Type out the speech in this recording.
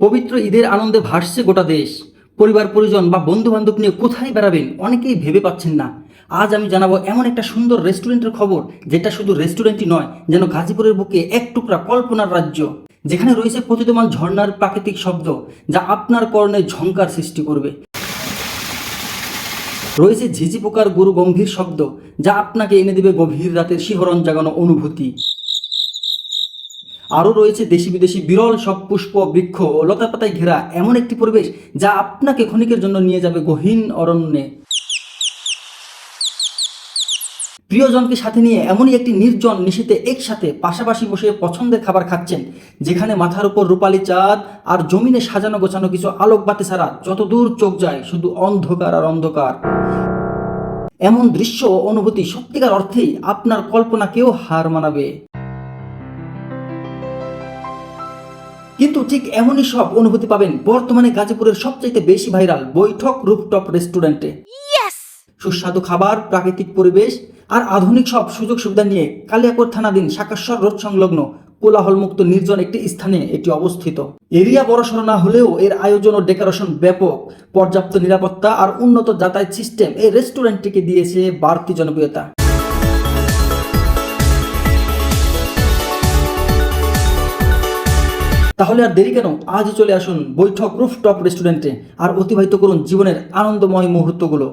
পবিত্র ঈদের আনন্দে ভাসছে গোটা দেশ। পরিবার, পরিজন বা বন্ধু বান্ধব নিয়ে কোথায় বেড়াবেন অনেকেই ভেবে পাচ্ছেন না। আজ আমি জানাব এমন একটা সুন্দর রেস্টুরেন্টের খবর, যেটা শুধু রেস্টুরেন্টই নয়, যেন গাজীপুরের বুকে এক টুকরা কল্পনার রাজ্য। যেখানে রয়েছে প্রতিতমান ঝর্ণার প্রাকৃতিক শব্দ, যা আপনার কর্ণে ঝঙ্কার সৃষ্টি করবে। রয়েছে ঝিঝি পোকার গুরু গম্ভীর শব্দ, যা আপনাকে এনে দেবে গভীর রাতের শিহরণ জাগানো অনুভূতি। আরও রয়েছে দেশি বিদেশি বিরল সব পুষ্প, বৃক্ষ ও লতাপাতায় ঘেরা এমন একটি পরিবেশ যা আপনাকে ক্ষণিকের জন্য নিয়ে যাবে গহীন অরণ্যে। প্রিয়জনকে সাথে নিয়ে এমনই একটি নির্জন নিশীতে একসাথে পাশাপাশি বসে পছন্দের খাবার খাচ্ছেন, যেখানে মাথার উপর রূপালী চাঁদ আর জমিনে সাজানো গোছানো কিছু আলোক বাতি ছাড়া যত দূর চোখ যায় শুধু অন্ধকার আর অন্ধকার। এমন দৃশ্য অনুভূতি সত্যিকার অর্থেই আপনার কল্পনাকেও হার মানাবে। কিন্তু ঠিক এমনই সব অনুভূতি পাবেন বর্তমানে গাজীপুরের সবচাইতে বেশি ভাইরাল বৈঠক রুফটপ রেস্টুরেন্টে। সুস্বাদু খাবার প্রাকৃতিক পরিবেশ আর আধুনিক সব সুযোগ সুবিধা নিয়ে কালিয়াকোট থানাধীন সাকাশ্বর রোড সংলগ্ন কোলাহলমুক্ত নির্জন একটি স্থানে এটি অবস্থিত। এরিয়া বড়সড় না হলেও এর আয়োজন ও ডেকোরেশন ব্যাপক। পর্যাপ্ত নিরাপত্তা আর উন্নত যাতায়াত সিস্টেম এই রেস্টুরেন্টটিকে দিয়েছে বাড়তি জনপ্রিয়তা। তাহলে আর দেরি কেন? আজই চলে আসুন বৈঠক রুফটপ রেস্টুরেন্টে আর অতিবাহিত করুন জীবনের আনন্দময় মুহূর্তগুলো।